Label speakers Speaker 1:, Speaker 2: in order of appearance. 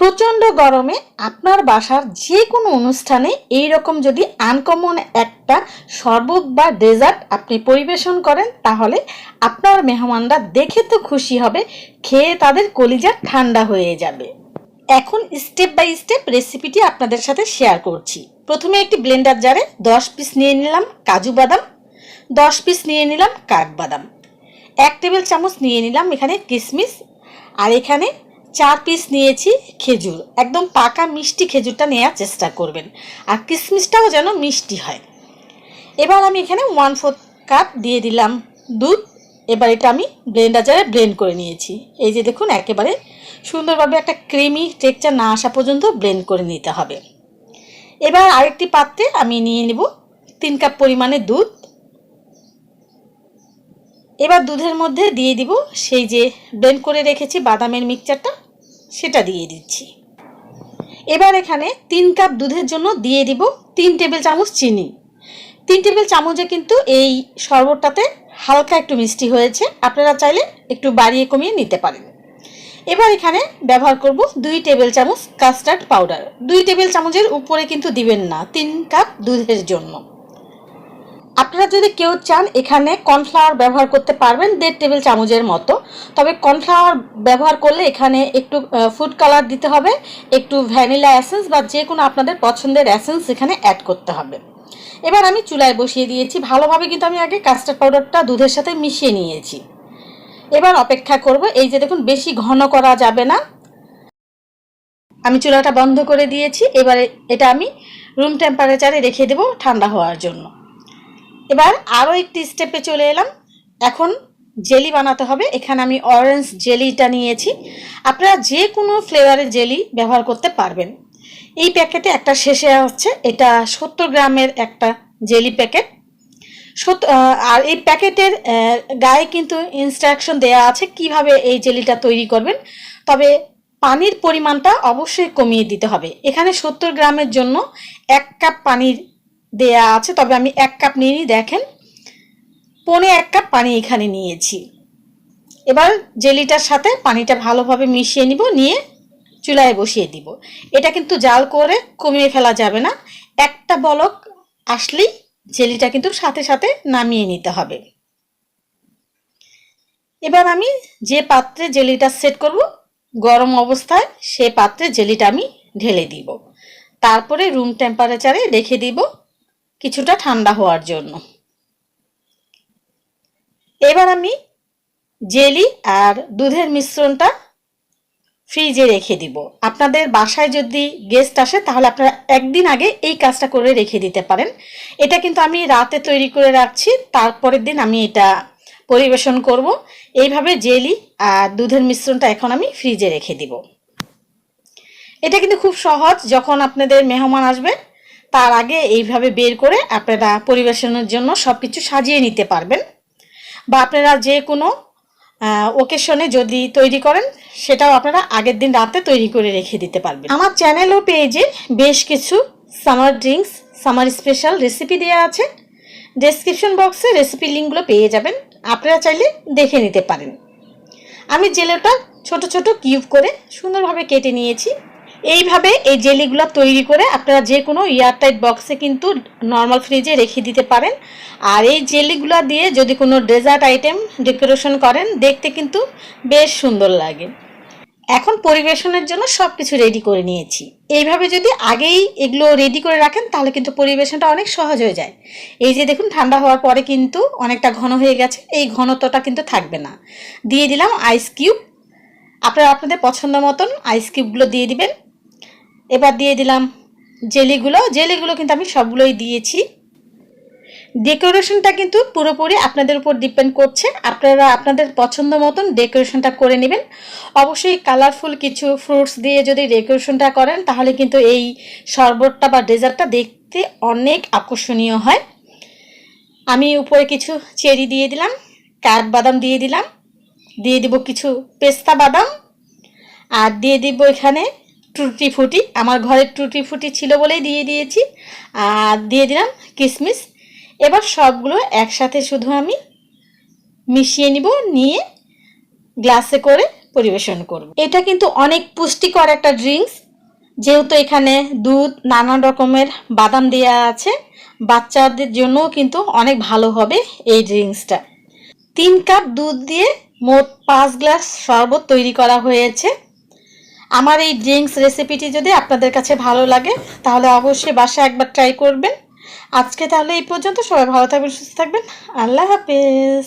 Speaker 1: প্রচণ্ড গরমে আপনার বাসার যে কোনো অনুষ্ঠানে এই রকম যদি আনকমন একটা শরবত বা ডেজার্ট আপনি পরিবেশন করেন, তাহলে আপনার মেহমানরা দেখে তো খুশি হবে, খেয়ে তাদের কলিজা ঠান্ডা হয়ে যাবে। এখন স্টেপ বাই স্টেপ রেসিপিটি আপনাদের সাথে শেয়ার করছি। প্রথমে একটি ব্লেন্ডার জারে দশ পিস নিয়ে নিলাম কাজু বাদাম, দশ পিস নিয়ে নিলাম কাঠবাদাম এক টেবিল চামচ নিয়ে নিলাম এখানে কিশমিশ আর এখানে চার পিস নিয়েছি খেজুর। একদম পাকা মিষ্টি খেজুরটা নেওয়ার চেষ্টা করবেন। আর কিশমিশটাও যেন মিষ্টি হয়। এবার আমি এখানে ওয়ান ফোর্থ কাপ দিয়ে দিলাম দুধ। এবার এটা আমি ব্লেন্ডার জারে ব্লেন্ড করে নিয়েছি। এই যে দেখুন, একেবারে সুন্দরভাবে একটা ক্রিমি টেক্সচার না আসা পর্যন্ত ব্লেন্ড করে নিতে হবে। এবার আরেকটি পাত্রে আমি নিয়ে নেব তিন কাপ পরিমাণে দুধ। এবার দুধের মধ্যে দিয়ে দিব সেই যে ব্লেন্ড করে রেখেছি বাদামের মিক্সচারটা সেটা দিয়ে দিচ্ছি। এবার এখানে তিন কাপ দুধের জন্য দিয়ে দিব তিন টেবিল চামচ চিনি। তিন টেবিল চামচে কিন্তু এই শরবতটাতে হালকা একটু মিষ্টি হয়েছে, আপনারা চাইলে একটু বাড়িয়ে কমিয়ে নিতে পারেন। এবার এখানে ব্যবহার করব দুই টেবিল চামচ কাস্টার্ড পাউডার দুই টেবিল চামচের উপরে কিন্তু দিবেন না, তিন কাপ দুধের জন্য। আপনারা যদি কেউ চান এখানে কর্নফ্লাওয়ার ব্যবহার করতে পারবেন দেড় টেবিল চামচের মতো। তবে কর্নফ্লাওয়ার ব্যবহার করলে এখানে একটু ফুড কালার দিতে হবে, একটু ভ্যানিলা অ্যাসেন্স বা যে কোনো আপনাদের পছন্দের অ্যাসেন্স এখানে অ্যাড করতে হবে। এবার আমি চুলায় বসিয়ে দিয়েছি। ভালোভাবে কিন্তু আমি আগে কাস্টার্ড পাউডারটা দুধের সাথে মিশিয়ে নিয়েছি। এবার অপেক্ষা করব। এই যে দেখুন, বেশি ঘন করা যাবে না। আমি চুলাটা বন্ধ করে দিয়েছি। এবারে এটা আমি রুম টেম্পারেচারে রেখে দেবো ঠান্ডা হওয়ার জন্য। এবার আরও একটি স্টেপে চলে এলাম। এখন জেলি বানাতে হবে। এখানে আমি অরেঞ্জ জেলিটা নিয়েছি। আপনারা যে কোনো ফ্লেভারের জেলি ব্যবহার করতে পারবেন। এই প্যাকেটে একটা শেষে হচ্ছে এটা সত্তর গ্রামের একটা জেলি প্যাকেট আর এই প্যাকেটের গায়ে কিন্তু ইনস্ট্রাকশন দেয়া আছে কীভাবে এই জেলিটা তৈরি করবেন। তবে পানির পরিমাণটা অবশ্যই কমিয়ে দিতে হবে। এখানে সত্তর গ্রামের জন্য এক কাপ পানির দেয়া আছে, তবে আমি এক কাপ নিয়ে দেখেন। পনে এক কাপ পানি এখানে নিয়েছি। এবার জেলিটার সাথে পানিটা ভালোভাবে মিশিয়ে নিব, নিয়ে চুলায় বসিয়ে দিব। এটা কিন্তু জাল করে কমিয়ে ফেলা যাবে না। একটা বলক আসলেই জেলিটা কিন্তু সাথে সাথে নামিয়ে নিতে হবে। এবার আমি যে পাত্রে জেলিটা সেট করব, গরম অবস্থায় সে পাত্রে জেলিটা আমি ঢেলে দিব। তারপরে রুম টেম্পারেচারে রেখে দিব। কিছুটা ঠান্ডা হওয়ার জন্য। এবার আমি জেলি আর দুধের মিশ্রণটা ফ্রিজে রেখে দিব। আপনাদের বাসায় যদি গেস্ট আসে, তাহলে আপনারা একদিন আগে এই কাজটা করে রেখে দিতে পারেন। এটা কিন্তু আমি রাতে তৈরি করে রাখছি, তারপরের দিন আমি এটা পরিবেশন করব। এইভাবে জেলি আর দুধের মিশ্রণটা এখন আমি ফ্রিজে রেখে দিব। এটা কিন্তু খুব সহজ, যখন আপনাদের মেহমান আসবে তার আগে এইভাবে বের করে আপনারা পরিবেশনের জন্য সব কিছু সাজিয়ে নিতে পারবেন। বা আপনারা যে কোনো ওকেশনে যদি তৈরি করেন, সেটাও আপনারা আগের দিন রাতে তৈরি করে রেখে দিতে পারবেন। আমার চ্যানেল ও পেজে বেশ কিছু summer drinks summer special recipe দেওয়া আছে। ডেসক্রিপশন বক্সে রেসিপি লিঙ্কগুলো পেয়ে যাবেন। আপনারা চাইলে দেখে নিতে পারেন। আমি জেলেটা ছোট ছোট কিউব করে সুন্দরভাবে কেটে নিয়েছি। এইভাবে এই জেলিগুলো তৈরি করে আপনারা যে কোনো এয়ারটাইট বক্সে কিন্তু নর্মাল ফ্রিজে রেখে দিতে পারেন। আর এই জেলিগুলো দিয়ে যদি কোনো ডেজার্ট আইটেম ডেকোরেশন করেন, দেখতে কিন্তু বেশ সুন্দর লাগে। এখন পরিবেশনের জন্য সব কিছু রেডি করে নিয়েছি। এইভাবে যদি আগেই এগুলো রেডি করে রাখেন, তাহলে কিন্তু পরিবেশনটা অনেক সহজ হয়ে যায়। এই যে দেখুন, ঠান্ডা হওয়ার পরে কিন্তু অনেকটা ঘন হয়ে গেছে, এই ঘনত্বটা কিন্তু থাকবে না। দিয়ে দিলাম আইস কিউব আপনারা আপনাদের পছন্দ মতন আইস কিউবগুলো দিয়ে দিবেন। এবার দিয়ে দিলাম জেলিগুলো। জেলিগুলো কিন্তু আমি সবগুলোই দিয়েছি। ডেকোরেশনটা কিন্তু পুরোপুরি আপনাদের উপর ডিপেন্ড করছে। আপনারা আপনাদের পছন্দ মতন ডেকোরেশনটা করে নেবেন। অবশ্যই কালারফুল কিছু ফ্রুটস দিয়ে যদি ডেকোরেশনটা করেন, তাহলে কিন্তু এই শরবতটা বা ডেজার্টটা দেখতে অনেক আকর্ষণীয় হয়। আমি উপরে কিছু চেরি দিয়ে দিলাম কাঠবাদাম দিয়ে দিলাম, দিয়ে দিব কিছু পেস্তা বাদাম, আর দিয়ে দিব এখানে টুটি ফুটি আমার ঘরে টুটি ফুটি ছিল বলেই দিয়ে দিয়েছি। আর দিয়ে দিলাম কিশমিশ এবার সবগুলো একসাথে শুধু আমি মিশিয়ে নিব, নিয়ে গ্লাসে করে পরিবেশন করব। এটা কিন্তু অনেক পুষ্টিকর একটা ড্রিঙ্কস। যেহেতু এখানে দুধ নানান রকমের বাদাম দেওয়া আছে, বাচ্চাদের জন্যও কিন্তু অনেক ভালো হবে এই ড্রিঙ্কসটা। তিন কাপ দুধ দিয়ে মোট পাঁচ গ্লাস শরবত তৈরি করা হয়েছে। আমার এই ড্রিঙ্কস রেসিপিটি যদি আপনাদের কাছে ভালো লাগে, তাহলে অবশ্যই বাসায় একবার ট্রাই করবেন। আজকে তাহলে এই পর্যন্ত। সবাই ভালো থাকবেন, সুস্থ থাকবেন। আল্লাহ হাফেজ।